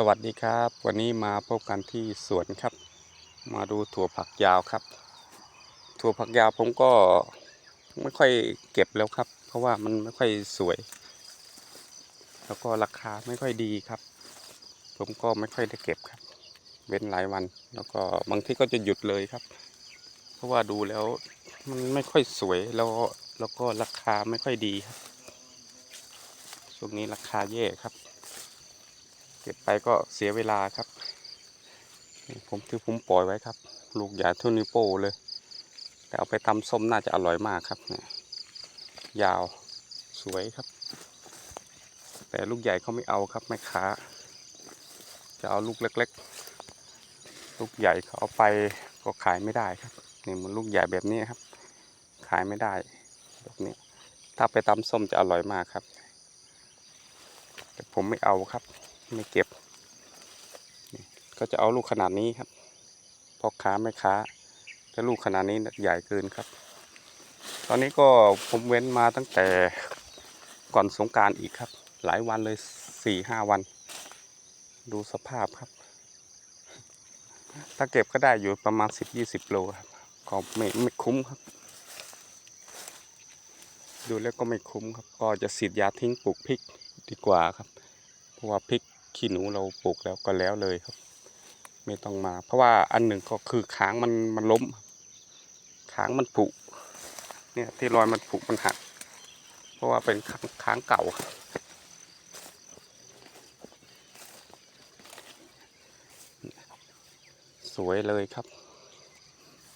สวัสดีครับ วันนี้มาพบกันที่สวนครับ มาดูถั่วผักยาวครับ ถั่วผักยาวผมก็ไม่ค่อยเก็บแล้วครับ เพราะว่ามันไม่ค่อยสวย แล้วก็ราคาไม่ค่อยดีครับ ผมก็ไม่ค่อยได้เก็บครับ เว้นหลายวันแล้วก็บางที่ก็จะหยุดเลยครับ เพราะว่าดูแล้วมันไม่ค่อยสวยแล้วแล้วก็ราคาไม่ค่อยดีครับช่วงนี้ราคาแย่ครับ ก็บไปก็เสียเวลาครับผมที่ผมปล่อยไว้ครับ ลูกใหญ่เท่านิ้วโป้เลย แต่เอาไปตำส้มน่าจะอร่อยมากครับเนี่ยยาวสวยครับ แต่ลูกใหญ่เขาไม่เอาครับแม่ค้า จะเอาลูกเล็ก ๆ ลูกใหญ่เขาเอาไปก็ขายไม่ได้ครับนี่มันลูกใหญ่แบบนี้ครับ ขายไม่ได้แบบนี้ถ้าไปตำส้มจะอร่อยมากครับ แต่ผมไม่เอาครับ ไม่เก็บ ก็จะเอาลูกขนาดนี้ครับพ่อค้าไม่ค้าถ้าลูกขนาดนี้ใหญ่เกินครับ ตอนนี้ก็ผมเว้นมาตั้งแต่ก่อนสงการอีกครับ หลายวันเลยสี่ห้าวัน ดูสภาพครับ ถ้าเก็บก็ได้อยู่ประมาณสิบยี่สิบโลครับก็ไม่ไม่คุ้มครับ ดูแล้วก็ไม่คุ้มครับ ก็จะสีดยาทิ้งปลูกพริกดีกว่าครับ เพราะว่าพริก ขี้หนูเราปลูกแล้วก็แล้วเลยครับ ไม่ต้องมา เพราะว่าอันหนึ่งก็คือค้างมันมันล้มค้างมันผุเนี่ยที่รอยมันผุมันหัก เพราะว่าเป็นค้างางเก่า สวยเลยครับ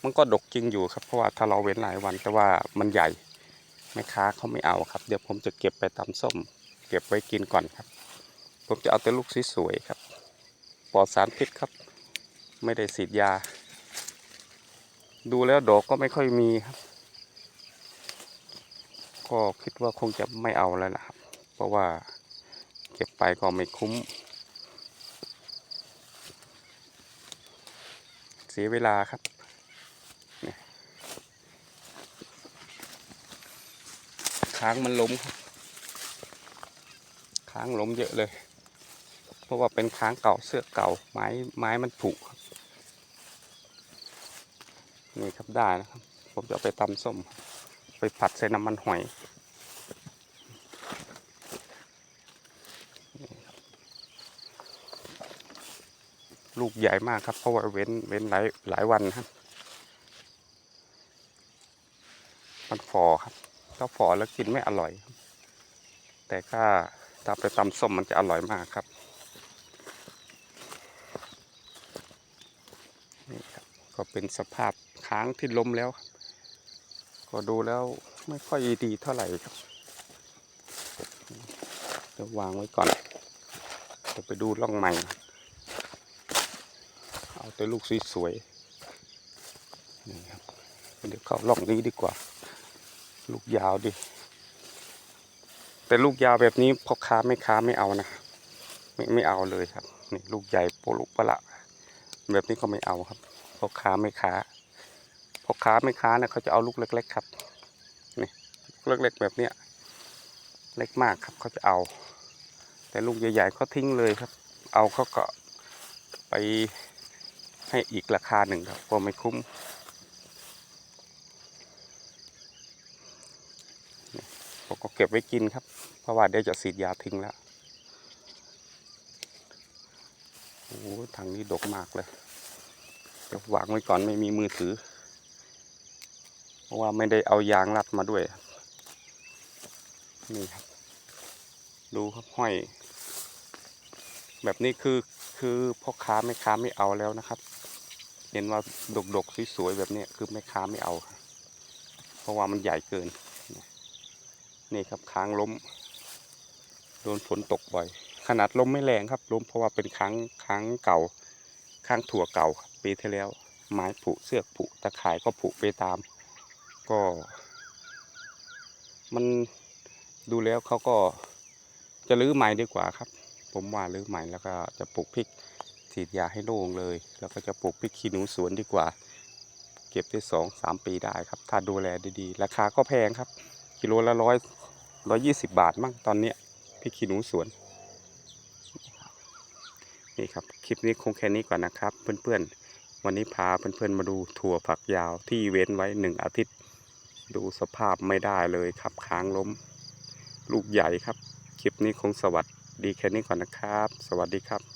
มันก็ดกจริงอยู่ครับ เพราะว่าถ้าเราเว้นหลายวันแต่ว่ามันใหญ่แม่ค้าเขาไม่เอาครับ เดี๋ยวผมจะเก็บไปตำส้ม เก็บไว้กินก่อนครับ ผมจะเอาแต่ลูกสวยๆครับ ปลอดสารพิษครับ ไม่ได้ฉีดยา ดูแล้วดอกก็ไม่ค่อยมีครับ ก็คิดว่าคงจะไม่เอาแล้วนะครับ เพราะว่าเก็บไปก็ไม่คุ้ม เสียเวลาครับค้างมันล้มค้างล้มเยอะเลย เพราะว่าเป็นค้างเก่าเสื้อเก่าไม้ไม้มันผุครับนี่ครับได้นะครับ ผมจะไปตำส้ม ไปผัดใส่น้ำมันหอยลูกใหญ่มากครับ เพราะว่าเว้นเว้นหลายหลายวันครับ มันฟอครับ ถ้าฟอแล้วกินไม่อร่อย แต่ถ้าถ้าไปตำส้มมันจะอร่อยมากครับ นี่ครับ ก็ เป็นสภาพค้างที่ล้มแล้วครับก็ดูแล้วไม่ค่อยดีเท่าไหร่ครับเดี๋ยวางไว้ก่อนเดี๋ยวไปดูร่องใหม่ เอาแต่ลูกสวยๆนี่ครับเดี๋ยวเข้าร่องนี้ดีกว่า ลูกยาวดิ แต่ลูกยาวแบบนี้พ่อค้าไม่ค้าไม่เอานะ ไม่ไม่เอาเลยครับ นี่ลูกใหญ่โปลุปะละ แบบนี้ก็ไม่เอาครับ พ่อค้าไม่ค้าพ่อค้าไม่ค้าเนี่ยเขาจะเอาลูกเล็ก ๆ ครับนี่ลูกเล็กๆแบบเนี้ยเล็กมากครับเขาจะเอา แต่ลูกใหญ่ๆเขาทิ้งเลยครับ เอาเขาก็ไปให้อีกราคาหนึ่งครับเพราะไม่คุ้มผมก็เก็บไว้กินครับ เพราะว่าเดี๋ยวจะฉีดยาทิ้งแล้ว โอ้โหทางนี้ดกมากเลย เดี๋ยววางไว้ก่อนไม่มีมือถือ เพราะว่าไม่ได้เอายางรัดมาด้วยนี่ครับ ดูครับห้อย แบบนี้คือคือพ่อค้าแม่ค้าไม่เอาแล้วนะครับ เห็นว่าดกๆสวยๆแบบนี้คือแม่ค้าไม่เอา เพราะว่ามันใหญ่เกิน นี่ครับค้างล้ม โดนฝนตกบ่อย ขนาดลมไม่แรงครับล้มเพราะว่าเป็นค้างค้างเก่า ค้างถั่วเก่าปีที่แล้ว ไม้ผุเสือกผุตะข่ายก็ผุไปตาม ก็ มันดูแล้วเขาก็จะรื้อใหม่ดีกว่าครับ ผมว่ารื้อใหม่แล้วก็จะปลูกพริกฉีดยาให้โล่งเลย แล้วก็จะปลูกพริกขี้หนูสวนดีกว่า เก็บได้สองสามปีได้ครับ ถ้าดูแลดีๆ ราคาก็แพงครับ กิโลละร้อยร้อยยี่สิบบาทมั้งตอนเนี้ยพริกขี้หนูสวน นี่ครับคลิปนี้คงแค่นี้ก่อนนะครับเพื่อนๆ วันนี้พาเพื่อนๆมาดูถั่วฝักยาวที่เว้นไว้หนึ่งอาทิตย์ ดูสภาพไม่ได้เลยครับค้างล้ม ลูกใหญ่ครับ คลิปนี้คงสวัสดีแค่นี้ก่อนนะครับ สวัสดีครับ